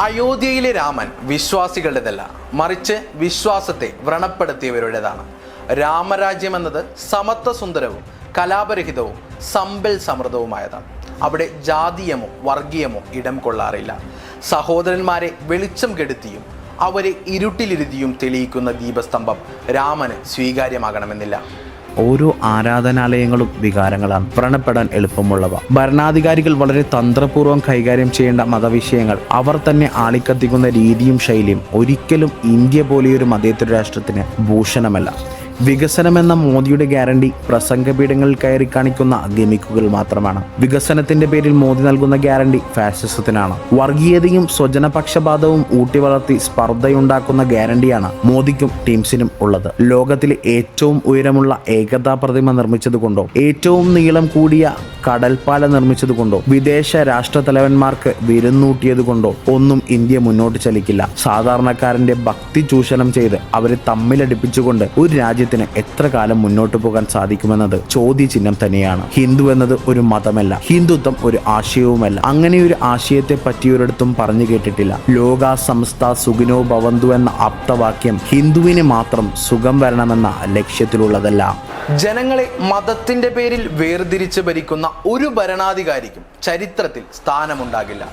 അയോധ്യയിലെ രാമൻ വിശ്വാസികളുടേതല്ല മറിച്ച് വിശ്വാസത്തെ വ്രണപ്പെടുത്തിയവരുടേതാണ്. രാമരാജ്യം എന്നത് സമത്വസുന്ദരവും കലാപരഹിതവും സമ്പൽ സമൃദ്ധവുമായതാണ്. അവിടെ ജാതീയമോ വർഗീയമോ ഇടം കൊള്ളാറില്ല. സഹോദരന്മാരെ വെളിച്ചം കെടുത്തിയും അവരെ ഇരുട്ടിലിരുതിയും തെളിയിക്കുന്ന ദീപസ്തംഭം രാമന് സ്വീകാര്യമാകണമെന്നില്ല. ഓരോ ആരാധനാലയങ്ങളും വികാരങ്ങളാണ് വ്രണപ്പെടാൻ എളുപ്പമുള്ളവ. ഭരണാധികാരികൾ വളരെ തന്ത്രപൂർവം കൈകാര്യം ചെയ്യേണ്ട മതവിഷയങ്ങൾ. അവർ തന്നെ ആളിക്കത്തിക്കുന്ന രീതിയും ശൈലിയും ഒരിക്കലും ഇന്ത്യ പോലെയൊരു മതേതര രാഷ്ട്രത്തിന് ഭൂഷണമല്ല. വികസനമെന്ന മോദിയുടെ ഗ്യാരണ്ടി പ്രസംഗപീഠങ്ങളിൽ കയറി കാണിക്കുന്ന ഗമിക്കുകൾ മാത്രമാണ്. വികസനത്തിന്റെ പേരിൽ മോദി നൽകുന്ന ഗ്യാരണ്ടി ഫാസിസത്തിനാണ്. വർഗീയതയും സ്വജനപക്ഷപാതവും ഊട്ടി വളർത്തി സ്പർദ്ധയുണ്ടാക്കുന്ന ഗ്യാരണ്ടിയാണ് മോദിക്കും ടീംസിനും ഉള്ളത്. ലോകത്തിലെ ഏറ്റവും ഉയരമുള്ള ഏകതാ പ്രതിമ നിർമ്മിച്ചതുകൊണ്ടോ ഏറ്റവും നീളം കൂടിയ കടൽപ്പാല നിർമ്മിച്ചതുകൊണ്ടോ വിദേശ രാഷ്ട്ര തലവന്മാർക്ക് വിരുന്നൂട്ടിയതുകൊണ്ടോ ഒന്നും ഇന്ത്യ മുന്നോട്ട് ചലിക്കില്ല. സാധാരണക്കാരന്റെ ഭക്തി ചൂഷണം ചെയ്ത് അവരെ തമ്മിലടിപ്പിച്ചുകൊണ്ട് ഒരു രാജ്യത്തിന് എത്ര കാലം മുന്നോട്ട് പോകാൻ സാധിക്കുമെന്നത് ചോദ്യചിഹ്നം തന്നെയാണ്. ഹിന്ദു എന്നത് ഒരു മതമല്ല. ഹിന്ദുത്വം ഒരു ആശയവുമല്ല. അങ്ങനെ ഒരു ആശയത്തെ പറ്റിയൊരിടത്തും പറഞ്ഞു കേട്ടിട്ടില്ല. ലോക സംസ്ഥ സുഖിനോ ഭവന്തു എന്ന ആപ്തവാക്യം ഹിന്ദുവിന് മാത്രം സുഖം വരണമെന്ന ലക്ഷ്യത്തിലുള്ളതല്ല. ജനങ്ങളെ മതത്തിന്റെ പേരിൽ വേർതിരിച്ച് ഭരിക്കുന്ന ഒരു ഭരണാധികാരിക്കും ചരിത്രത്തിൽ സ്ഥാനമുണ്ടാകില്ല.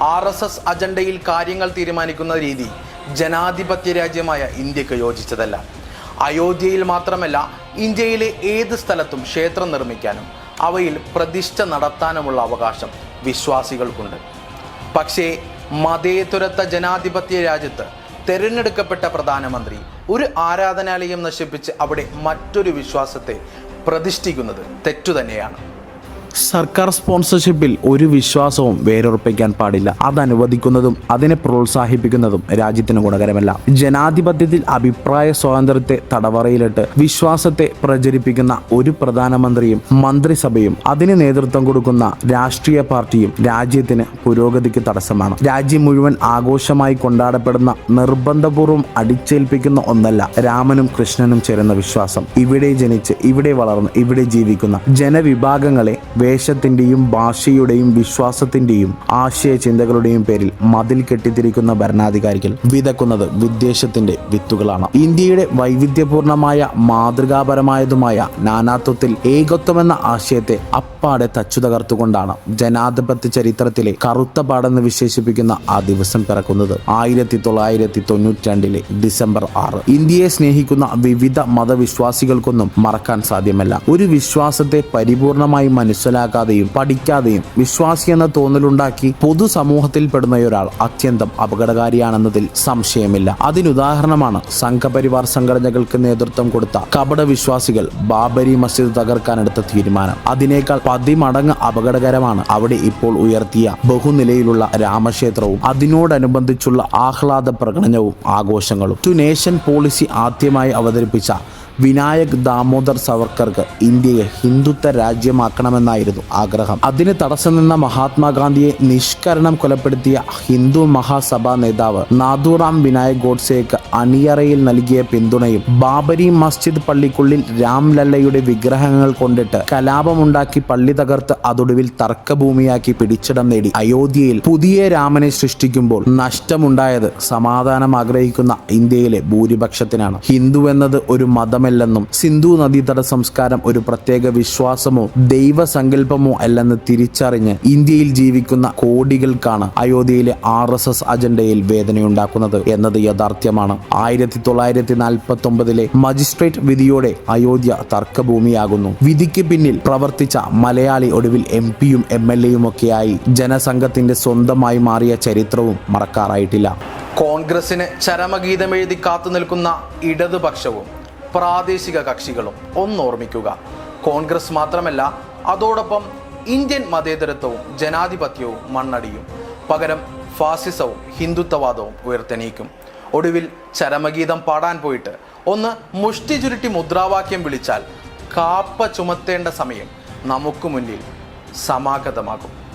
ആർ എസ് എസ് അജണ്ടയിൽ കാര്യങ്ങൾ തീരുമാനിക്കുന്ന രീതി ജനാധിപത്യ രാജ്യമായ ഇന്ത്യയ്ക്ക് യോജിച്ചതല്ല. അയോധ്യയിൽ മാത്രമല്ല ഇന്ത്യയിലെ ഏത് സ്ഥലത്തും ക്ഷേത്രം നിർമ്മിക്കാനും അവയിൽ പ്രതിഷ്ഠ നടത്താനുമുള്ള അവകാശം വിശ്വാസികൾക്കുണ്ട്. പക്ഷേ മതേതുരത്ത ജനാധിപത്യ രാജ്യത്ത് തെരഞ്ഞെടുക്കപ്പെട്ട പ്രധാനമന്ത്രി ഒരു ആരാധനാലയം നശിപ്പിച്ച് അവിടെ മറ്റൊരു വിശ്വാസത്തെ പ്രതിഷ്ഠിക്കുന്നത് തെറ്റു തന്നെയാണ്. സർക്കാർ സ്പോൺസർഷിപ്പിൽ ഒരു വിശ്വാസവും വേരുറപ്പിക്കാൻ പാടില്ല. അത് അനുവദിക്കുന്നതും അതിനെ പ്രോത്സാഹിപ്പിക്കുന്നതും രാജ്യത്തിന് ഗുണകരമല്ല. ജനാധിപത്യത്തിൽ അഭിപ്രായ സ്വാതന്ത്ര്യത്തെ തടവറയിലിട്ട് വിശ്വാസത്തെ പ്രചരിപ്പിക്കുന്ന ഒരു പ്രധാനമന്ത്രിയും മന്ത്രിസഭയും അതിന് നേതൃത്വം കൊടുക്കുന്ന രാഷ്ട്രീയ പാർട്ടിയും രാജ്യത്തിന് പുരോഗതിക്ക് തടസ്സമാണ്. രാജ്യം മുഴുവൻ ആഘോഷമായി കൊണ്ടാടപ്പെടുന്ന നിർബന്ധപൂർവം അടിച്ചേൽപ്പിക്കുന്ന ഒന്നല്ല രാമനും കൃഷ്ണനും ചേരുന്ന വിശ്വാസം. ഇവിടെ ജനിച്ച് ഇവിടെ വളർന്ന് ഇവിടെ ജീവിക്കുന്ന ജനവിഭാഗങ്ങളെ വേഷത്തിന്റെയും ഭാഷയുടെയും വിശ്വാസത്തിന്റെയും ആശയ ചിന്തകളുടെയും പേരിൽ മതിൽ കെട്ടിത്തിരിക്കുന്ന ഭരണാധികാരികൾ വിതക്കുന്നത് വിദ്വേഷത്തിന്റെ വിത്തുകളാണ്. ഇന്ത്യയുടെ വൈവിധ്യപൂർണമായ മാതൃകാപരമായതുമായ നാനാത്വത്തിൽ ഏകത്വമെന്ന ആശയത്തെ അപ്പാടെ തച്ചു തകർത്തുകൊണ്ടാണ് ജനാധിപത്യ ചരിത്രത്തിലെ കറുത്ത പാടെന്ന് വിശേഷിപ്പിക്കുന്ന ആ ദിവസം പിറക്കുന്നത്. ആയിരത്തി തൊള്ളായിരത്തി തൊണ്ണൂറ്റി രണ്ടിലെ ഡിസംബർ ആറ്. ഇന്ത്യയെ സ്നേഹിക്കുന്ന വിവിധ മതവിശ്വാസികൾക്കൊന്നും മറക്കാൻ സാധ്യമല്ല. ഒരു വിശ്വാസത്തെ പരിപൂർണമായി മനസ്സിലാക്കാതെയും പഠിക്കാതെയും വിശ്വാസി എന്ന തോന്നലുണ്ടാക്കി പൊതുസമൂഹത്തിൽ പെടുന്ന ഒരാൾ അത്യന്തം അപകടകാരിയാണെന്നതിൽ സംശയമില്ല. അതിനുദാഹരണമാണ് സംഘപരിവാർ സംഘടനകൾക്ക് നേതൃത്വം കൊടുത്ത കപട വിശ്വാസികൾ ബാബരി മസ്ജിദ് തകർക്കാനെടുത്ത തീരുമാനം. അതിനേക്കാൾ പതിമടങ്ങ് അപകടകരമാണ് അവിടെ ഇപ്പോൾ ഉയർത്തിയ ബഹുനിലയിലുള്ള രാമക്ഷേത്രവും അതിനോടനുബന്ധിച്ചുള്ള ആഹ്ലാദ പ്രകടനവും ആഘോഷങ്ങളും. ടു നേഷൻ പോളിസി ആദ്യമായി അവതരിപ്പിച്ച വിനായക് ദാമോദർ സവർക്കർക്ക് ഇന്ത്യയെ ഹിന്ദുത്വ രാജ്യമാക്കണമെന്നായിരുന്നു ആഗ്രഹം. അതിന് തടസ്സം നിന്ന മഹാത്മാഗാന്ധിയെ നിഷ്കരണം കൊലപ്പെടുത്തിയ ഹിന്ദു മഹാസഭാ നേതാവ് നാഥുറാം വിനായക് ഗോഡ്സെക്ക് അണിയറയിൽ നൽകിയ പിന്തുണയും ബാബരി മസ്ജിദ് പള്ളിക്കുള്ളിൽ രാംലല്ലയുടെ വിഗ്രഹങ്ങൾ കൊണ്ടിട്ട് കലാപമുണ്ടാക്കി പള്ളി തകർത്ത് അതൊടുവിൽ തർക്കഭൂമിയാക്കി പിടിച്ചിടം നേടി. അയോധ്യയിൽ പുതിയ രാമനെ സൃഷ്ടിക്കുമ്പോൾ നഷ്ടമുണ്ടായത് സമാധാനം ആഗ്രഹിക്കുന്ന ഇന്ത്യയിലെ ഭൂരിപക്ഷത്തിനാണ്. ഹിന്ദു എന്നത് ഒരു മതമല്ലെന്നും സിന്ധു നദീതട സംസ്കാരം ഒരു പ്രത്യേക വിശ്വാസമോ ദൈവസങ്കല്പമോ അല്ലെന്ന് തിരിച്ചറിഞ്ഞ് ഇന്ത്യയിൽ ജീവിക്കുന്ന കോടികൾക്കാണ് അയോധ്യയിലെ ആർ എസ് എസ് അജണ്ടയിൽ വേദനയുണ്ടാക്കുന്നത് എന്നത് യാഥാർത്ഥ്യമാണ്. ആയിരത്തി തൊള്ളായിരത്തി നാൽപ്പത്തി ഒമ്പതിലെ മജിസ്ട്രേറ്റ് വിധിയോടെ അയോധ്യ തർക്കഭൂമിയാകുന്നു. വിധിക്ക് പിന്നിൽ പ്രവർത്തിച്ച മലയാളി ഒടുവിൽ എം പിയും എം എൽ എയുമൊക്കെയായി. ജനസംഘത്തിന്റെ സ്വന്തമായി മാറിയ ചരിത്രവും മറക്കാറായിട്ടില്ല. കോൺഗ്രസിന് ചരമഗീതം എഴുതി കാത്തു നിൽക്കുന്ന ഇടതുപക്ഷവും പ്രാദേശിക കക്ഷികളും ഒന്നോർമ്മിക്കുക. കോൺഗ്രസ് മാത്രമല്ല അതോടൊപ്പം ഇന്ത്യൻ മതേതരത്വവും ജനാധിപത്യവും മണ്ണടിയും. പകരം ഫാസിസവും ഹിന്ദുത്വവാദവും ഉയർത്തെണീക്കും. ഒടുവിൽ ചരമഗീതം പാടാൻ പോയിട്ട് ഒന്ന് മുഷ്ടി ചുരുട്ടി മുദ്രാവാക്യം വിളിച്ചാൽ കാപ്പ ചുമത്തേണ്ട സമയം നമുക്ക് മുന്നിൽ സമാഗതമാകും.